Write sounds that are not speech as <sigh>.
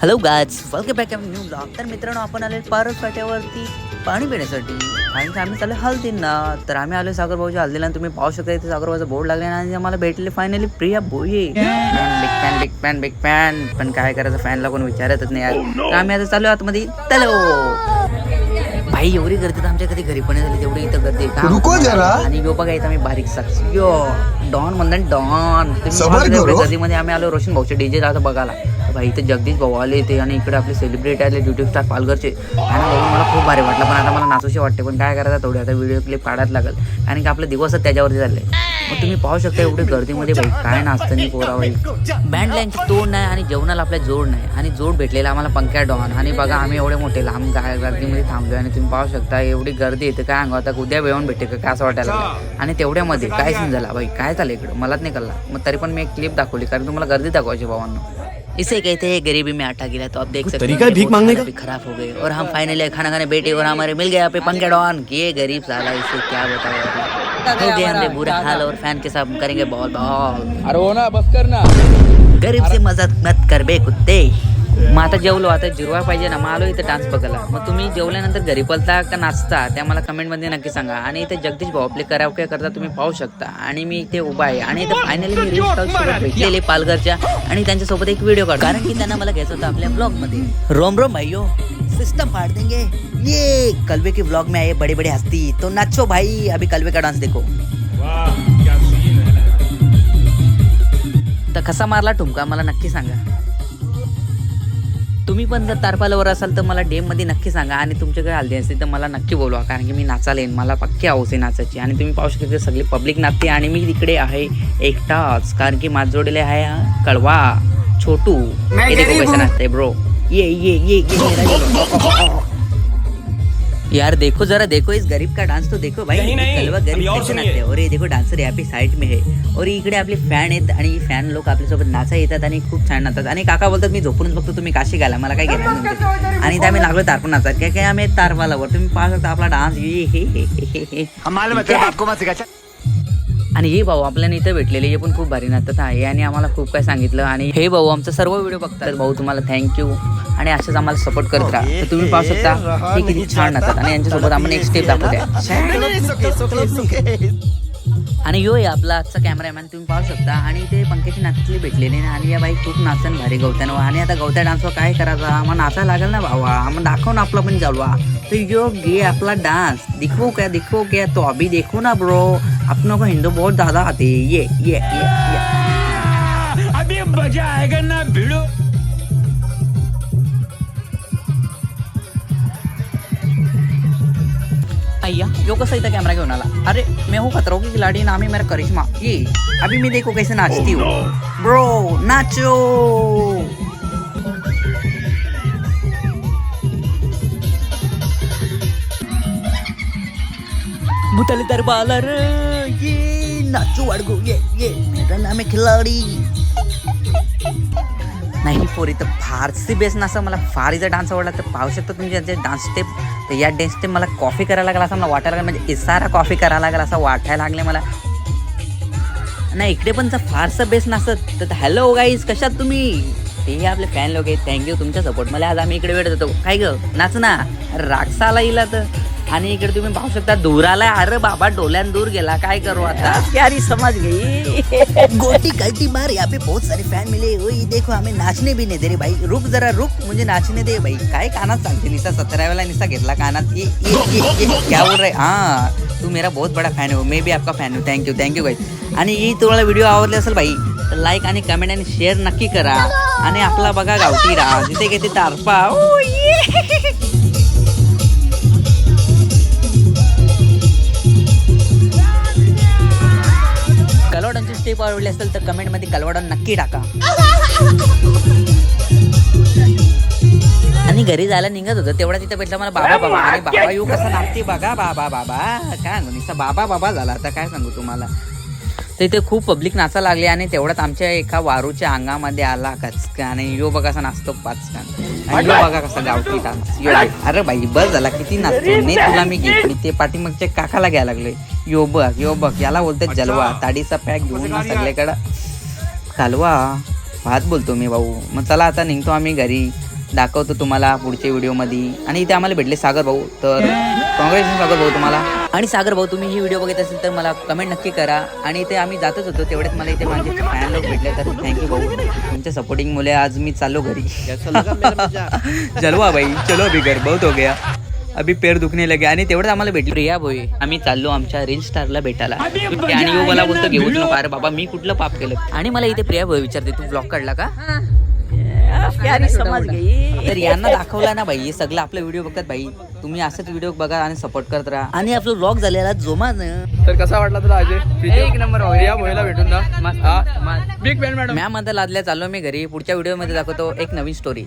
Hello guys welcome back new blog तर मित्रांनो आपण आले पारस फाट्यावरती पाणी पिण्यासाठी. आणि आम्ही चालू हल्दींना. तर आम्ही आलो सागर भाऊच्या हल्दीला. तुम्ही पाहू शकता इथे सागर भाऊचा बोर्ड लागले आणि आम्हाला भेटले फायनली प्रिया बोये big fan big fan big fan पण काय करायचं फॅनला कोण विचारतच नाही यार. तर आम्ही आता चालू आतमध्ये. तलो भाई एवढी गर्दी तर आमच्या कधी घरी पण झाली. तेवढी इथं गर्दी. का? आणि यो बघा इथं आम्ही बारीक साक्ष यो डॉन म्हणतात डॉन. करो. गर्दीमध्ये आम्ही आलो. रोशन भाऊचे डीजे आता बघायला. भाई इथे जगदीश भाऊ आले आणि इकडे आपले सेलिब्रिटी आले युट्यूब स्टार पालघरचे. आणि बघून मला खूप भारी वाटलं पण आता मला नाचूशी वाटते पण काय करायचं थोडी आता व्हिडिओ क्लिप काढायला लागेल. कारण की आपले दिवसच त्याच्यावरती चालले मग तुम्ही पाहू शकता एवढी गर्दीमध्ये भाई काय नाचतं नाही पोरा बँड लाईनची तोड नाही आणि जेवणाला आपल्या जोड नाही. आणि जोड भेटलेला आम्हाला पंक्या डॉन. आणि बघा आम्ही एवढे मोठे लांब काय गर्दीमध्ये थांबलो आणि तुम्ही पाहू शकता एवढी गर्दी येते काय अंगावर आता उद्या वेळून भेटते का काय असं वाटायला लागलं. आणि तेवढ्यामध्ये काय सीन झाला? भाई काय झालं इकडं? मलाच नाही कळला. मग तरी पण मी एक क्लिप दाखवली कारण तुम्हाला गर्दी दाखवायची भावांना. इसे कहते हैं गरीबी में आटा गिरा तो आप देख सकते तरीका हैं भीख मांगने का? खराब हो गए। और हम फाइनली खाना खाने बैठे और हमारे मिल गए पे पंखे डॉन। ये गरीब साला इसे क्या बताया हो गया हमने बुरा हाल और फ़ैन के साथ करेंगे बॉल बॉल अरे वो ना बस करना। गरीब से मदद मत कर बे कुत्ते। मग आता जेवलो आता जिरवा पाहिजे ना मग आलो इथं डान्स बघायला. मग तुम्ही जेवल्यानंतर घरी पळता का नाचता ते मला कमेंटमध्ये नक्की सांगा. आणि इथे जगदीश भाऊ आपले करावके करता तुम्ही पाहू शकता. आणि मी इथे उभा आहे. आणि इथे फायनली मी भेटलेले पालघरच्या आणि त्यांच्यासोबत एक व्हिडिओ काढ कारण की त्यांना मला घ्यायचं होतं आपल्या ब्लॉगमध्ये रोम रोम भाइयों सिस्टम फाड़ देंगे. ये कलवे के ब्लॉग में आए बड़े बड़े हस्ती. तो नाचो भाई अभी कलवे का डांस देखो. तर कसा मारला ठुमका मला नक्की सांगा. तुम्ही पण जर तारपालावर असाल तर मला डेममध्ये नक्की सांगा आणि तुमच्याकडे हल्दी असतील तर मला नक्की बोलवा कारण की मी नाचायला येईन. मला पक्की हौस आहे नाचायची. आणि तुम्ही पाहू शकता सगळी पब्लिक नाचते आणि मी तिकडे आहे एकटाच कारण की माझ जोडीला आहे कळवा छोटू. हे कैसे नाचते ब्रो ये ये ये ये ये. यार देखो जरा देखो इस गरीब का डांस तो देखो भाई। नहीं, नहीं, कलवा गरीब और. नाचते और ये देखो डान्सर यहाँ पे साईड में है। और इकडे आपले फॅन आहेत आणि फॅन लोक आपल्यासोबत नाचा येतात आणि खूप छान नाचतात. आणि काका बोलतात मी झोपूनच बघतो तुम्ही काशी घाला. मला काय घेणार. आणि इथे आम्ही लागलो तारपून नाचत काय काय आम्ही तारवालावर तुम्ही पाहू शकता आपला डान्स हे हे हे हे हे. आणि हे भाऊ आपल्याला इथं भेटलेले हे पण खूप भारी नाचत आहे. आणि आम्हाला खूप काय सांगितलं. आणि हे भाऊ आमचा सर्व व्हिडिओ बघतात. भाऊ तुम्हाला थँक्यू आणि अशाच आम्हाला सपोर्ट करत राहा. तर तुम्ही पाहू शकता हे किती छान नसतात आणि यांच्यासोबत आम्ही एक स्टेप दाखवूया आणि यो आहे आपला आजचा कॅमेरामॅन तुम्ही पाहू शकता. आणि ते पंकजी नाचले भेटलेले ना आणि या बाई खूप नाचन भारी गवत्यानं. आणि आता गवत्या डान्सवर काय करायचा? आम्हाला नाचायला लागेल ना भावा. आम्हाला दाखव ना आपला पण चालवा तर यो गे आपला डान्स दिखवू क्या दिखवू क्या तो अभी देखो ना ब्रो आपण को हिंदू बहुत दादा आते ये ये ये ये. अभी मजा आएगा ना भिड़ो. अय्या यो कसा इथं कॅमेरा घेऊन आला. अरे मैं हूँ खतरों की खिलाड़ी नाम है मेरा करिश्मा. ये अभी मैं देखो कैसे नाचती हूँ. ब्रो नाचो. भूतले दरबार ये नाचो वाडगो ये ये मेरा नाम है खिलाडी. नाही पोरी तर फारसी बेस्ट नसं मला फार इथं डान्स आवडला तर पाहू शकता तुम्ही यांचे डान्स स्टेप तर या डान्स मला कॉफी करायला लागला असं मला वाटायला लागलं. म्हणजे इसारा कॉफी करायला लागला असं वाटायला लागले मला. नाही इकडे पण जर फारसं बेस्ट नसत तर हॅलो गाईज कशात तुम्ही? ते आपले फॅन लोक आहेत थँक्यू तुमच्या सपोर्ट मला आज आम्ही इकडे वेळ देतो. काय ग? नाच ना. अरे इला तर आणि इकडे तुम्ही पाहू शकता दुराला अरे बाबा डोल्यान दूर गेला. काय करू आता? प्यारी समज गई गोटी कल्टी मार यहाँ पे बहुत सारे फॅन मिले. ओए देखो हमें नाचने भी नहीं. दे रे भाई रुक जरा रुक. मुझे नाचने दे भाई. काय कानात सांगते निसा सतरा वेळा निसा घेतला कानात. ये, ये, ये, ये, क्या बोल रहे? हा तू मेरा बहुत बड़ा फॅन हो. मे बी आपका फॅन हो. थँक्यू थँक्यू भाई. आणि ही तुम्हाला व्हिडिओ आवडले असेल भाई तर लाईक आणि कमेंट आणि शेअर नक्की करा. आणि आपला बघा गावठी राहा जिथे घेते तारपा. आवडली असेल तर कमेंटमध्ये कलवडन नक्की टाका. आणि घरी जायला निघत होतं. तेवढा तिथं भेटला मला बाबा बाबा. आणि बाबा येऊ कसा? नाचते बघा बाबा बाबा. काय सांगू? निसा बाबा बाबा झाला. आता काय सांगू तुम्हाला? तर इथे खूप पब्लिक नाचा लागली आणि तेवढ्यात आमच्या एका वारूच्या अंगामध्ये आला कचका आणि यो बघा कसा नाचतो पाचकान आणि यो बघा कसा गावठी डान्स. यो अरे बाई बस झाला. किती नाचतो. नाही तुला मी घेतली ते पाठीमागच्या काकाला घ्यायला लागले. यो बघ यो बघ. याला बोलतात जलवा. ताडीचा पॅक घेऊन सगळ्याकडं कालवा भात बोलतो मी भाऊ. मग चला आता निघतो आम्ही घरी. दाखवतो तुम्हाला पुढच्या व्हिडिओमध्ये. आणि इथे आम्हाला भेटले सागर भाऊ तर कॉंग्रॅच्युलेशन सागर भाऊ तुम्हाला. आणि सागर भाऊ तुम्ही ही व्हिडिओ बघत असेल तर मला कमेंट नक्की करा. आणि इथे आम्ही जातच होतो तेवढ्यात मला इथे माझे फॅन लोक भेटले तर थँक्यू भाऊ. तुमच्या सपोर्टिंग मुले आज मी चाललो घरी. <laughs> जलवा भाई चलो अभी घर बहुत हो गया. अभी पैर दुखने लगे आणि तेवढं आम्हाला भेटली. प्रिया भोई आम्ही चाललो आमच्या रील स्टारला भेटायला. आणि वो मला बोलतो अरे बाबा मी कुठलं पाप केलं? आणि मला इथे प्रिया भोई विचारते तू ब्लॉग काढला का? तर यांना दाखवला ना भाई हे सगळं आपलं व्हिडिओ बघतात भाई तुम्ही असंच व्हिडिओ बघा आणि सपोर्ट करत राहा. आणि आपलं ब्लॉग झालेला जोमानं. तर कसा वाटला तुला अजय एक नंबर या भोईला भेटून ना बिग मॅडम मॅम म्हणता लादल्या चाललो मी घरी. पुढच्या व्हिडिओमध्ये दाखवतो एक नवीन स्टोरी